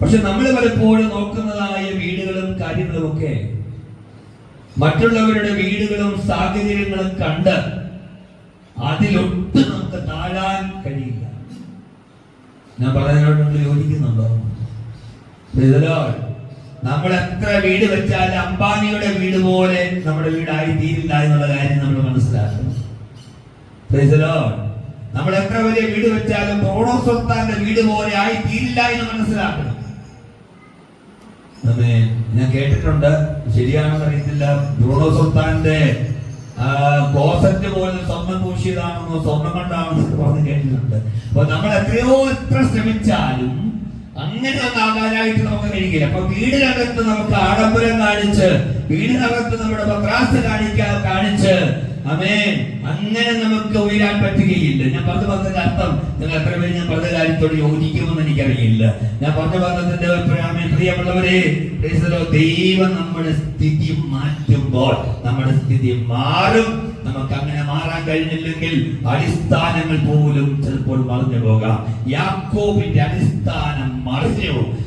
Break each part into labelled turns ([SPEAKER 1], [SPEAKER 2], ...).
[SPEAKER 1] പക്ഷെ നമ്മൾ പലപ്പോഴും നോക്കുന്നതായ വീടുകളും കാര്യങ്ങളും ഒക്കെ മറ്റുള്ളവരുടെ വീടുകളും സാഹചര്യങ്ങളും കണ്ട് അതിലൊട്ടും നമുക്ക് താഴാൻ കഴിയില്ല ഞാൻ പറയുന്നതിനോട് നിങ്ങൾ യോജിക്കുന്നുണ്ടോ. നമ്മൾ എത്ര വീട് വെച്ചാൽ അംബാനിയുടെ വീട് പോലെ നമ്മുടെ വീടായി തീരില്ല എന്നുള്ള കാര്യം നമ്മൾ മനസ്സിലാക്കണം. നമ്മൾ എത്ര വലിയ വീട് വെച്ചാലും പ്രോണോ വീട് പോലെ ആയി തീരില്ല എന്ന് മനസ്സിലാക്കണം ഞാൻ കേട്ടിട്ടുണ്ട്. ശരിയാണെന്ന് അറിയത്തില്ല. ബ്രൂണോ സുൽത്താന്റെ ക്ലോസറ്റ് പോലെ സ്വർണം പൂശിയതാണെന്നോ സ്വർണം കൊണ്ടാണെന്നോ പറഞ്ഞ് കേട്ടിട്ടുണ്ട്. അപ്പൊ നമ്മൾ എത്രയോ എത്ര ശ്രമിച്ചാലും അങ്ങനെ ഒന്ന് ആകാനായിട്ട് നമുക്ക് കഴിക്കില്ല അപ്പൊ വീടിനകത്ത് നമുക്ക് ആഡംബരം കാണിച്ച് വീടിനകത്ത് നമ്മുടെ പത്രാസ് കാണിക്കാൻ കാണിച്ച് അമേൻ അങ്ങനെ നമുക്ക് ഉയരാൻ പറ്റുകയില്ല. ഞാൻ പറഞ്ഞു പറഞ്ഞതിന്റെ അർത്ഥം നിങ്ങൾ എത്ര പേര് ഞാൻ പറഞ്ഞ കാര്യത്തോട് യോജിക്കുമെന്ന് എനിക്കറിയില്ല. ഞാൻ പറഞ്ഞു പറഞ്ഞതിന്റെ പ്രിയമുള്ളവരെ. ദൈവം നമ്മുടെ സ്ഥിതി മാറ്റുമ്പോൾ നമ്മുടെ സ്ഥിതി മാറും. നമുക്ക് അങ്ങനെ മാറാൻ കഴിഞ്ഞില്ലെങ്കിൽ അടിസ്ഥാനങ്ങൾ പോലും ചിലപ്പോൾ മറിഞ്ഞു പോകാം. യാക്കോബിന്റെ അടിസ്ഥാനം മറിഞ്ഞു.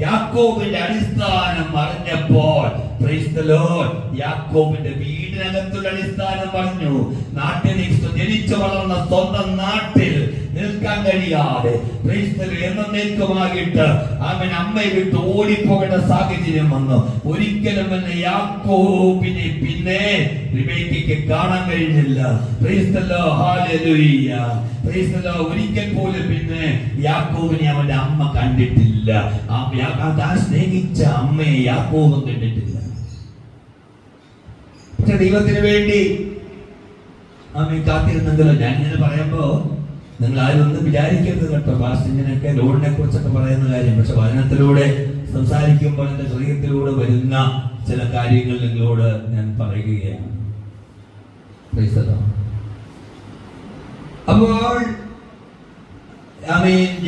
[SPEAKER 1] യാക്കോബിന്റെ അടിസ്ഥാനം അറിഞ്ഞപ്പോൾ. യാക്കോബിന്റെ വീടിനകത്തുള്ള അടിസ്ഥാനം പറഞ്ഞു നാട്ടിൽ ജനിച്ചു വളർന്ന സ്വന്തം നാട്ടിൽ നിൽക്കാൻ കഴിയാതെ. എന്നേക്കുമായിട്ട് അവൻ അമ്മയെ വിട്ട് ഓടിപ്പോകേണ്ട സാഹചര്യം വന്നു ഒരിക്കലും എന്നെ യാക്കോബിനെ പിന്നെ റിബേക്കയ്ക്ക് കാണാൻ കഴിഞ്ഞില്ല. ഒരിക്കൽ പോലും പിന്നെ യാക്കോബിനെ അവന്റെ അമ്മ കണ്ടിട്ടില്ല ആ സ്നേഹിച്ച അമ്മയെ യാക്കോബും കണ്ടിട്ടില്ല പക്ഷെ ദൈവത്തിന് വേണ്ടി അമ്മ കാത്തിരുന്നെങ്കിലും ഞാൻ ഇങ്ങനെ പറയുമ്പോ നിങ്ങൾ ആരും ഒന്നും വിചാരിക്കരുത് കേട്ടോ. പാസ്റ്റിങ്ങിനൊക്കെ ലോണിനെ കുറിച്ചൊക്കെ പറയുന്ന കാര്യം. പക്ഷെ വചനത്തിലൂടെ സംസാരിക്കുമ്പോൾ എന്റെ ഹൃദയത്തിലൂടെ വരുന്ന ചില കാര്യങ്ങൾ നിങ്ങളോട് ഞാൻ പറയുകയാണ്. അപ്പോൾ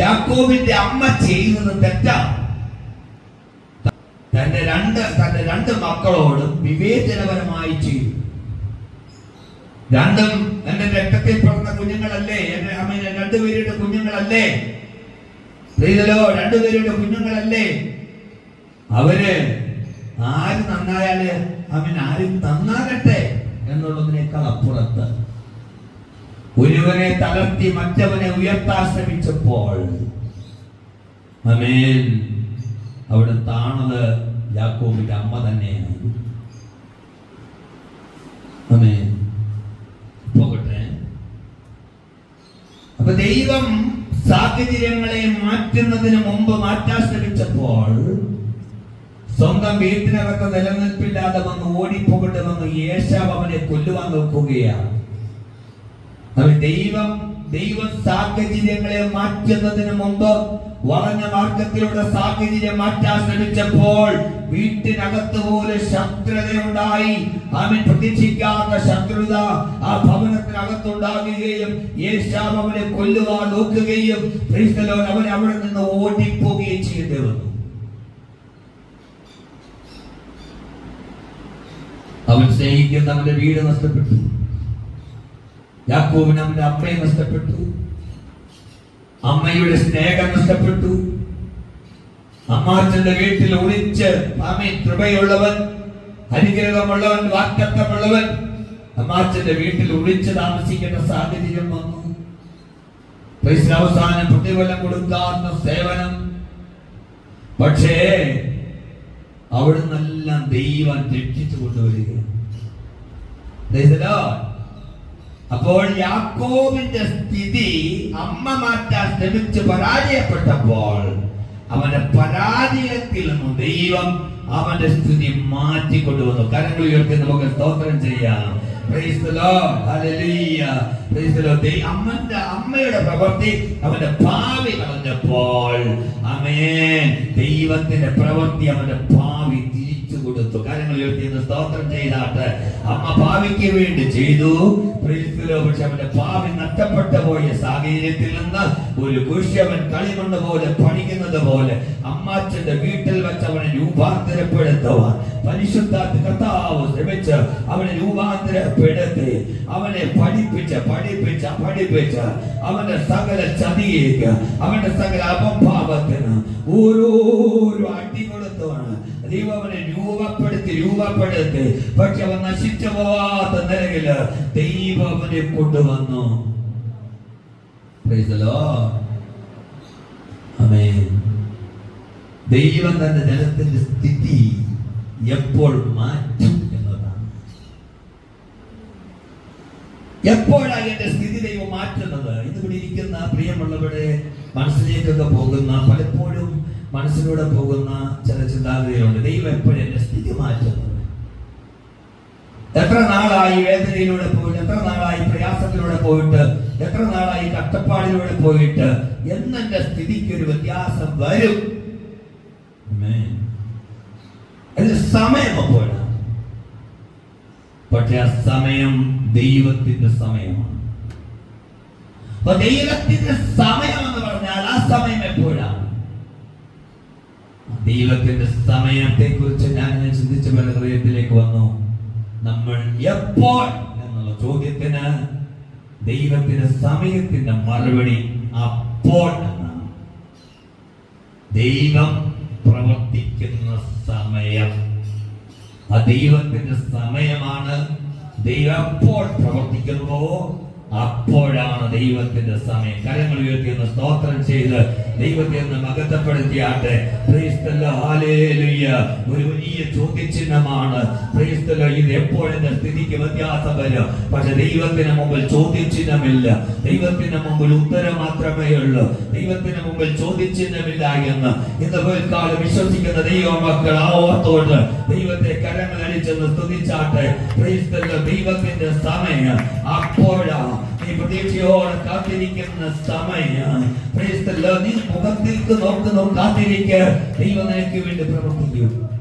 [SPEAKER 1] യാക്കോബിന്റെ അമ്മ ചെയ്യുന്നത് തെറ്റാണ്. തന്റെ രണ്ട് തന്റെ രണ്ട് മക്കളോട് വിവേചനപരമായി ചെയ്തു. രണ്ടും എന്റെ രക്തത്തിൽ പിറന്ന കുഞ്ഞുങ്ങളല്ലേ? അമ്മ രണ്ടുപേരുടെ കുഞ്ഞുങ്ങളല്ലേ? സ്ത്രീകളോ രണ്ടുപേരുടെ കുഞ്ഞുങ്ങളല്ലേ? അവർ ആര് നന്നായാൽ അവൻ ആരും തന്നാകട്ടെ എന്നുള്ളതിനേക്കാൾ അപ്പുറത്ത് ഒരുവനെ തളർത്തി മറ്റവനെ ഉയർത്താൻ ശ്രമിച്ചപ്പോൾ അമേൻ. അവിടെ താണത് യാക്കോബിന്റെ അമ്മ തന്നെയാണ് അമേൻ പോകട്ടെ അപ്പൊ ദൈവം സാഹചര്യങ്ങളെ മാറ്റുന്നതിന് മുമ്പ് മാറ്റാൻ ശ്രമിച്ചപ്പോൾ സ്വന്തം വീട്ടിനകത്ത് നിലനിൽപ്പില്ലാതെ വന്ന് ഓടിപ്പോകട്ടെ വന്ന് യേശാവ് അവനെ കൊല്ലുവാൻ നോക്കുകയാണ്. ദൈവം ദൈവ സാഹചര്യങ്ങളെ മാറ്റുന്നതിന് മുമ്പ് വളഞ്ഞ മാർഗത്തിലൂടെ സാഹചര്യം മാറ്റാൻ ശ്രമിച്ചപ്പോൾ വീട്ടിനകത്ത് പോലെ ശത്രുതയുണ്ടായി. അവൻ പ്രതീക്ഷിക്കാത്ത ശത്രുത ആ ഭവനത്തിനകത്തുണ്ടാകുകയും യേശാം അവനെ കൊല്ലുവാൻ നോക്കുകയും അവൻ അവിടെ നിന്ന് ഓടിപ്പോവുകയും ചെയ്യേണ്ടി വന്നു അവൻ സ്നേഹിക്കുന്ന അവന്റെ വീട് നഷ്ടപ്പെട്ടു. യാക്കോബിന് അവന്റെ അമ്മയെ നഷ്ടപ്പെട്ടു. അമ്മയുടെ സ്നേഹം നഷ്ടപ്പെട്ടു. അമ്മാച്ചന്റെ വീട്ടിൽ ഒളിച്ച് ആമീൻ കൃപയുള്ളവൻ അനുഗ്രഹമുള്ളവൻ വാക്തത്വമുള്ളവൻ അമ്മാച്ചന്റെ വീട്ടിൽ ഒളിച്ച് താമസിക്കേണ്ട സാഹചര്യം വന്നു. പൈസ അവസാനം പ്രതിഫലം കൊടുക്കാത്ത സേവനം. പക്ഷേ അവിടുന്നെല്ലാം ദൈവം രക്ഷിച്ചു കൊണ്ടുവരികയാണ്. അപ്പോൾ യാക്കോബിന്റെ സ്ഥിതി അമ്മ മാറ്റാൻ ശ്രമിച്ച് പരാജയപ്പെട്ടപ്പോൾ അവന്റെ പരാജയത്തിൽ നിന്നും ദൈവം അവന്റെ സ്ഥിതി മാറ്റിക്കൊണ്ടുവന്നു. കരങ്ങൾ ഉയർത്തി നമുക്ക് സ്തോത്രം ചെയ്യാം. അമ്മന്റെ അമ്മയുടെ പ്രവൃത്തി അവന്റെ ഭാവി കളഞ്ഞപ്പോൾ അമേൻ ദൈവത്തിന്റെ പ്രവൃത്തി അവന്റെ ഭാവി കൊടുത്തു. കാര്യങ്ങൾ എഴുതിയെന്ന് സ്തോത്രം ചെയ്താട്ട് അമ്മ ഭാവിക്ക് വേണ്ടി ചെയ്തു. പക്ഷെ അവന്റെ ഭാവി നഷ്ടപ്പെട്ടു പോയ സാഹചര്യത്തിൽ നിന്ന് ഒരു കുഷ്യവൻ കളി പോലെ പണിക്കുന്നത് പോലെ അമ്മാച്ചന്റെ വീട്ടിൽ വെച്ച് അവനെ രൂപാന്തരപ്പെടുത്തുവാൻ പരിശുദ്ധ കർത്താവ് ശ്രമിച്ച് അവനെ രൂപാന്തരപ്പെടുത്തി. അവനെ പഠിപ്പിച്ച് പഠിപ്പിച്ച് പഠിപ്പിച്ച് അവന്റെ സകല ചതിയേക്ക് അവന്റെ സകല അപഭാവത്തിന് ഓരോരോ അടി കൊടുത്തുമാണ് ദൈവം അവനെ രൂപപ്പെടുത്തി രൂപപ്പെടുത്തി. പക്ഷെ അവൻ നശിച്ചു പോവാത്ത നിലയിൽ ദൈവം അവനെ കൊണ്ടുവന്നു. ദൈവം തന്റെ ജനത്തിന്റെ സ്ഥിതി എപ്പോൾ മാറ്റും എന്നതാണ്. എപ്പോഴാണ് എന്റെ സ്ഥിതി ദൈവം മാറ്റുന്നത്? ഇതിവിടെ ഇരിക്കുന്ന പ്രിയമുള്ളവരുടെ മനസ്സിലേക്കൊക്കെ പോകുന്ന പലപ്പോഴും മനസ്സിലൂടെ പോകുന്ന ചില ചിന്താഗതികളുണ്ട് ദൈവം എപ്പോഴും എന്റെ സ്ഥിതി മാറ്റുന്നു. എത്ര നാളായി വേദനയിലൂടെ പോയിട്ട് എത്ര നാളായി പ്രയാസത്തിലൂടെ പോയിട്ട് എത്ര നാളായി കഷ്ടപ്പാടിലൂടെ പോയിട്ട് എന്നെ സ്ഥിതിക്ക് ഒരു വ്യത്യാസം വരും. സമയം അപ്പോഴാണ് പക്ഷെ ആ സമയം ദൈവത്തിന്റെ സമയമാണ്. അപ്പൊ ദൈവത്തിന്റെ സമയം എന്ന് പറഞ്ഞാൽ ആ സമയം എപ്പോഴാണ്? ദൈവത്തിന്റെ സമയത്തെ കുറിച്ച് ഞാൻ ചിന്തിച്ച പല ഹൃദയത്തിലേക്ക് വന്നു. നമ്മൾ എപ്പോൾ എന്നുള്ള ചോദ്യത്തിന് ദൈവത്തിന്റെ സമയത്തിന്റെ മറുപടി അപ്പോൾ എന്നാണ്. ദൈവം പ്രവർത്തിക്കുന്ന സമയം. ആ ദൈവത്തിന്റെ സമയമാണ് ദൈവം എപ്പോൾ പ്രവർത്തിക്കുന്നുവോ? അപ്പോഴാണ് ദൈവത്തിന്റെ സമയം. കരങ്ങൾ ഉയർത്തി ഒന്ന് സ്തോത്രം ചെയ്ത് ദൈവത്തെ ഒന്ന് മകത്തപ്പെടുത്തിയാട്ടെ. ഒരു വലിയ ചോദ്യചിഹ്നമാണ്. ഇത് എപ്പോഴെന്ന സ്ഥിതിക്ക് വ്യത്യാസം വരും? പക്ഷെ ദൈവത്തിന് മുമ്പിൽ ചോദ്യചിഹ്നമില്ല. ദൈവത്തിന് മുമ്പിൽ ഉത്തരം മാത്രമേ ഉള്ളൂ. ദൈവത്തിന് മുമ്പിൽ ചോദ്യചിഹ്നമില്ല എന്ന് ഇന്ന് പോൽക്കാലം വിശ്വസിക്കുന്ന ദൈവ മക്കൾ ആ ഓർത്തോട് ദൈവത്തെ കരങ്ങൾ അടിച്ചെന്ന് സ്തുതിച്ചാട്ടെ ദൈവത്തിന്റെ സമയം അപ്പോഴാണ്. നീ പ്രതീക്ഷയോടെ കാത്തിരിക്കുന്ന സമയം. നീ മുഖത്തേക്ക് നോക്കുന്നു കാത്തിരിക്കുക ദൈവം നിനക്ക് വേണ്ടി പ്രവർത്തിക്കും.